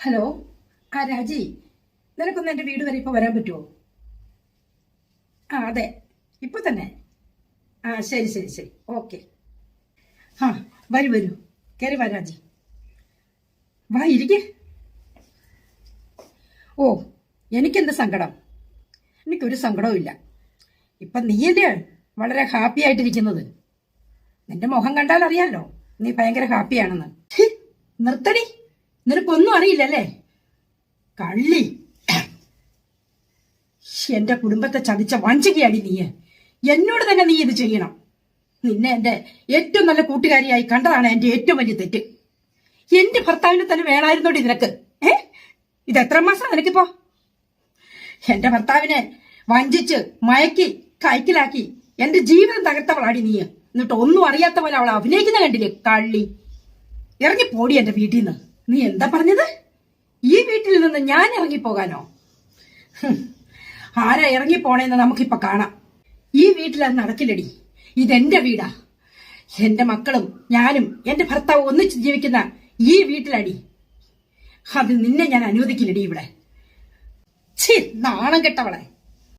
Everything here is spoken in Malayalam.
ഹലോ? ആ രാജി നിനക്കൊന്ന് എന്റെ വീട് വരെ ഇപ്പോൾ വരാൻ പറ്റുമോ ആ അതെ. ഇപ്പോൾ തന്നെ? ആ ശരി ശരി ശരി. ഓക്കെ. ആ വരൂ വരൂ. കയറി വാ രാജി. വാ ഇരിക്കേ. ഓ എനിക്കെന്ത് സങ്കടം? എനിക്കൊരു സങ്കടവും ഇല്ല. ഇപ്പം നീയല്ലേ വളരെ ഹാപ്പി ആയിട്ടിരിക്കുന്നത്? നിന്റെ മുഖം കണ്ടാൽ അറിയാലോ നീ ഭയങ്കര ഹാപ്പിയാണെന്ന്. നിർത്തടി. നിനക്കൊന്നും അറിയില്ലല്ലേ? കള്ളി. എന്റെ കുടുംബത്തെ ചതിച്ച വഞ്ചികയാടി നീ എന്നോട് തന്നെ നീ ഇത് ചെയ്യണം. നിന്നെ എന്റെ ഏറ്റവും നല്ല കൂട്ടുകാരിയായി കണ്ടതാണ് എന്റെ ഏറ്റവും വലിയ തെറ്റ്. എന്റെ ഭർത്താവിനെ തന്നെ വേണമായിരുന്നോടി നിനക്ക്. ഏ? ഇത് എത്ര മാസം നിനക്കിപ്പോ? എന്റെ ഭർത്താവിനെ വഞ്ചിച്ച് മയക്കി കൈക്കിലാക്കി എന്റെ ജീവിതം തകർത്തവളാടി നീ എന്നിട്ട് ഒന്നും അറിയാത്ത പോലെ അവൾ അഭിനയിക്കുന്ന കണ്ടില്ലേ കള്ളി? ഇറങ്ങി പോടി എന്റെ വീട്ടിൽ നിന്ന് നീ എന്താ പറഞ്ഞത്? ഈ വീട്ടിൽ നിന്ന് ഞാൻ ഇറങ്ങിപ്പോകാനോ. ആരാ ഇറങ്ങിപ്പോണേന്ന് നമുക്കിപ്പൊ കാണാം. ഈ വീട്ടിൽ അത് നടക്കില്ലടി. ഇതെന്റെ വീടാ. എന്റെ മക്കളും ഞാനും എന്റെ ഭർത്താവ് ഒന്നിച്ച് ജീവിക്കുന്ന ഈ വീട്ടിലടി. അത് നിന്നെ ഞാൻ അനുവദിക്കില്ലടി ഇവിടെ. നാണം കെട്ടവളെ.